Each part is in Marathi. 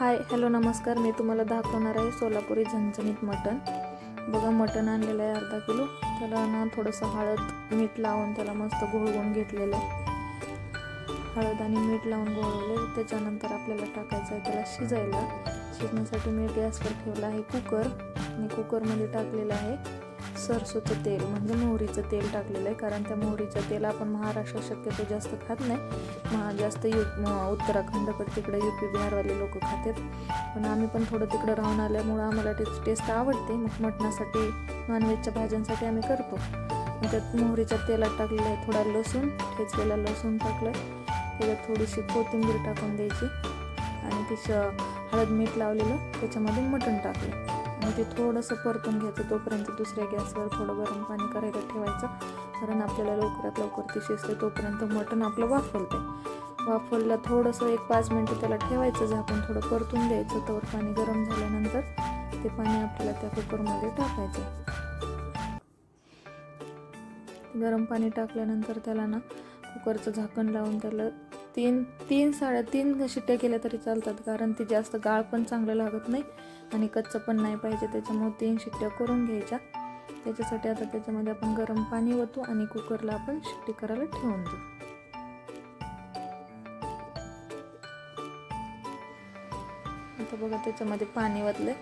हाय हॅलो नमस्कार. मी तुम्हाला दाखवणार आहे सोलापुरी झणझणीत मटण. बघा मटण आणलेलं आहे अर्धा किलो. त्याला ना थोडंसं हळद मीठ लावून त्याला मस्त घोळवून घेतलेलं आहे. हळद आणि मीठ लावून घोळवले त्याच्यानंतर आपल्याला टाकायचं आहे त्याला शिजायला. शिजण्यासाठी मी गॅसवर ठेवला आहे कुकर. आणि कुकरमध्ये टाकलेलं आहे सरसोचं तेल म्हणजे मोहरीचं तेल टाकलेलं आहे कारण त्या मोहरीचं तेल आपण महाराष्ट्रात शक्यतो जास्त खात नाही. महा जास्त यु उत्तराखंडकडे तिकडे यू पी बिहारवाले लोक खातात. पण आम्ही पण थोडं तिकडं राहून आल्यामुळं आम्हाला टेस्ट टेस्ट आवडते. मग मटणासाठी नॉनव्हेजच्या भाज्यांसाठी आम्ही करतो. मग त्यात मोहरीच्या तेलात टाकलेलं आहे थोडा लसूण ठेचलेला लसूण टाकलं त्याच्यात थोडीशी कोथिंबीर टाकून द्यायची. आणि तिचं हळद मीठ लावलेलं त्याच्यामध्ये मटण टाकलं. आणि ते थोडंसं परतून घ्यायचं. तोपर्यंत दुसऱ्या गॅसवर थोडं गरम पाणी करायला ठेवायचं. कारण आपल्याला लवकरात लवकर ती शिजते. तोपर्यंत मटण आपलं वाफवते वाफवलं थोडंसं एक पाच मिनटं त्याला ठेवायचं. झाकून थोडं परतून द्यायचं. तर पाणी गरम झाल्यानंतर ते पाणी आपल्याला त्या कुकरमध्ये टाकायचं. गरम पाणी टाकल्यानंतर त्याला ना कुकरचं झाकण लावून त्याला तीन तीन साडेतीन शिट्ट्या केल्या तरी चालतात. कारण ती जास्त गाळ पण चांगलं लागत नाही. आणि कच्चं पण नाही पाहिजे त्याच्यामुळे तीन शिट्ट्या करून घ्यायच्या. त्याच्यासाठी आता त्याच्यामध्ये आपण गरम पाणी ओतू आणि कुकरला आपण शिट्टी करायला ठेवून देऊ. आता बघा त्याच्यामध्ये पाणी ओतले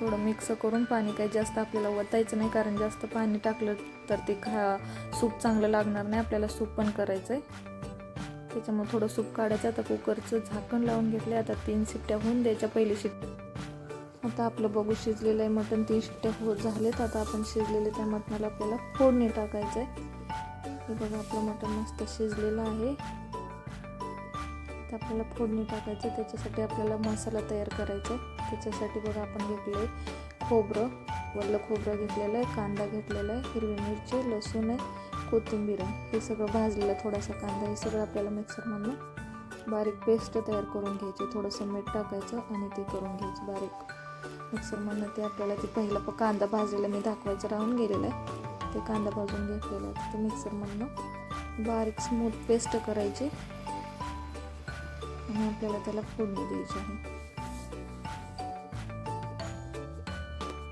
थोडं मिक्स करून पाणी काही जास्त आपल्याला ओतायचं नाही कारण जास्त पाणी टाकलं तर ते खा सूप चांगलं लागणार नाही आपल्याला सूप पण करायचं आहे त्याच्यामुळे थोडं सूप काढायचं आता कुकरचं झाकण लावून घेतले आता तीन शिट्ट्या होऊन द्यायच्या. पहिली शिट्टी आता आपलं बघू शिजलेलं आहे मटण. तीन शिट्ट्या हो झालेत. आता आपण शिजलेले त्या मटणाला आपल्याला फोडणी टाकायचं आहे हे बघा आपलं मटण मस्त शिजलेलं आहे. तर आपल्याला फोडणी टाकायचं. त्याच्यासाठी आपल्याला मसाला तयार करायचा आहे त्याच्यासाठी बघा आपण घेतले खोबरं. वल्लं खोबरं घेतलेलं आहे कांदा घेतलेला आहे हिरवी मिरची लसूण आहे कोथिंबीर आहे. हे सगळं भाजलेलं थोडासा कांदा. हे सगळं आपल्याला मिक्सरमधनं बारीक पेस्ट तयार करून घ्यायची. थोडंसं मीठ टाकायचं आणि ते करून घ्यायचं बारीक. मिक्सरमधनं ते आपल्याला ते पहिला प कांदा भाजलेला मी दाखवायचं राहून गेलेलं आहे. ते कांदा भाजून घेतलेला आहे. ते मिक्सरमधनं बारीक स्मूथ पेस्ट करायची. आणि आपल्याला त्याला फोडणी द्यायची आहे.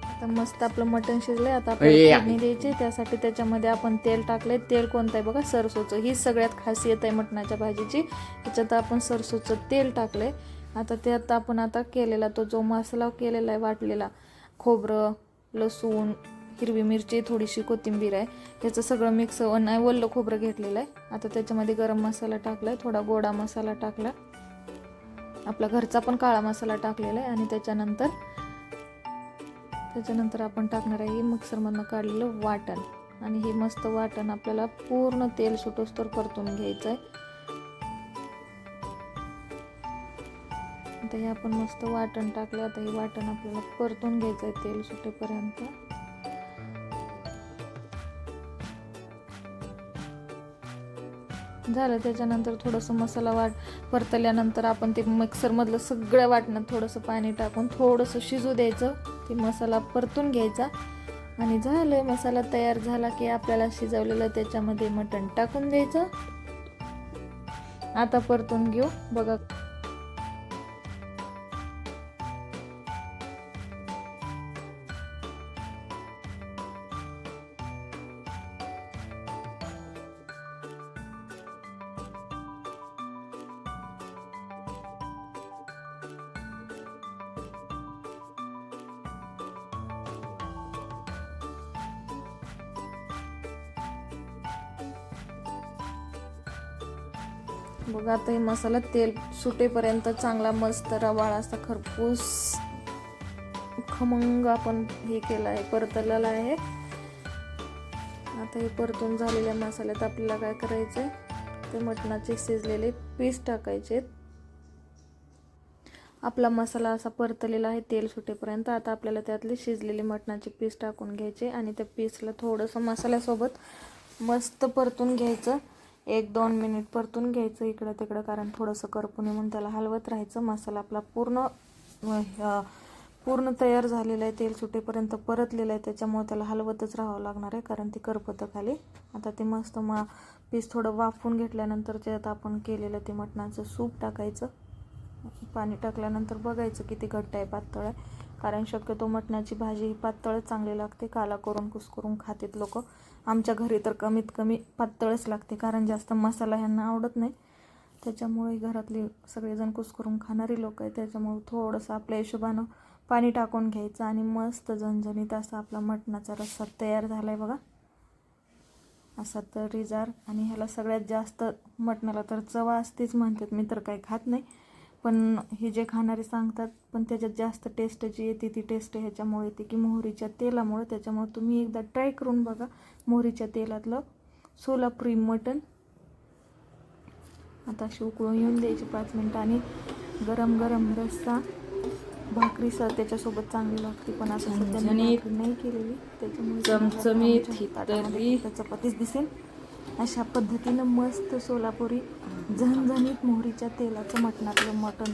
आता मस्त आपलं मटण शिजलंय. आता आपल्याला फोडणी द्यायची त्यासाठी त्याच्यामध्ये आपण तेल टाकलंय. तेल कोणतं आहे बघा? सरसोचं. ही सगळ्यात खासियत आहे मटणाच्या भाजीची. त्याच्यात आपण सरसोचं तेल टाकलंय. आता ते आता आपण आता केलेला तो जो मसाला केलेला आहे वाटलेला खोबरं लसूण हिरवी मिरची थोडीशी कोथिंबीर आहे त्याचं सगळं मिक्स नाही वल्लं खोबरं घेतलेलं आहे. आता त्याच्यामध्ये गरम मसाला टाकला आहे थोडा गोडा मसाला टाकला. आपला घरचा पण काळा मसाला टाकलेला आहे आणि त्याच्यानंतर त्याच्यानंतर आपण टाकणार आहे मिक्सरमधनं काढलेलं वाटण. आणि हे मस्त वाटण आपल्याला पूर्ण तेल सुटोस्तर परतून घ्यायचं आहे आता हे आपण मस्त वाटण टाकलं. आता हे वाटण आपल्याला परतून घ्यायचं आहे तेल सुटेपर्यंत. झालं त्याच्यानंतर थोडंसं मसाला वाट परतल्यानंतर आपण ते मिक्सरमधलं सगळं वाटणं थोडंसं पाणी टाकून थोडंसं शिजू द्यायचं. ते मसाला परतून घ्यायचा. आणि झालं मसाला तयार झाला की आपल्याला शिजवलेलं त्याच्यामध्ये मटण टाकून द्यायचं. आता परतून घेऊ. बघा बघा आता हे मसाला तेल सुटेपर्यंत चांगला मस्त रवाळ असा खरपूस खमंग आपण हे केलं आहे परतलेलं आहे. आता हे परतून झालेल्या मसाल्यात आपल्याला काय करायचं ते मटणाचे शिजलेले पीस टाकायचे. आपला मसाला असा परतलेला आहे तेल सुटेपर्यंत. आता आपल्याला त्यातले शिजलेले मटणाचे पीस टाकून घ्यायचे आणि त्या पीसला थोडंसं मसाल्यासोबत मस्त परतून घ्यायचं. एक दोन मिनिट परतून घ्यायचं इकडं तिकडं कारण थोडंसं करपुणे म्हणून त्याला हलवत राहायचं. मसाला आपला पूर्ण पूर्ण तयार झालेला आहे तेल सुटेपर्यंत परतलेलं आहे त्याच्यामुळे त्याला हलवतच राहावं लागणार आहे कारण ते करपतं खाली आता ते मस्त मा पीस थोडं वाफवून घेतल्यानंतर त्यात आपण केलेलं ते मटणाचं सूप टाकायचं. पाणी टाकल्यानंतर बघायचं किती घट्ट आहे पातळ आहे. कारण शक्यतो मटणाची भाजी ही पातळच चांगली लागते. काला करून कुस्करून खातात लोक. आमच्या घरी तर कमीत कमी पातळच लागते. कारण जास्त मसाला ह्यांना आवडत नाही. त्याच्यामुळे घरातले सगळेजण कुस्करून खाणारी लोक आहे त्याच्यामुळे थोडंसं आपल्या हिशोबानं पाणी टाकून घ्यायचं आणि मस्त झणझणीत असा आपला मटणाचा रस्सा तयार झाला आहे बघा. असा तर्रीजार आणि ह्याला सगळ्यात जास्त मटणाला तर चवा असतेच म्हणतात. मी तर काही खात नाही. पण हे जे खाणारे सांगतात पण त्याच्यात जास्त टेस्ट जी येते ती टेस्ट ह्याच्यामुळे येते की मोहरीच्या तेलामुळे. त्याच्यामुळे तुम्ही एकदा ट्राय करून बघा मोहरीच्या तेलातलं सोलापुरी मटण. आता अशी उकळून येऊन द्यायची पाच मिनटं आणि गरम गरम रस्सा भाकरी सर त्याच्यासोबत चांगली लागते पण असं नाही केलेली. त्याच्यामुळे चमचमीत, चपातीच दिसेल. अशा पद्धतीनं मस्त सोलापुरी झणझणीत मोहरीच्या तेलाचं मटणातलं मटण.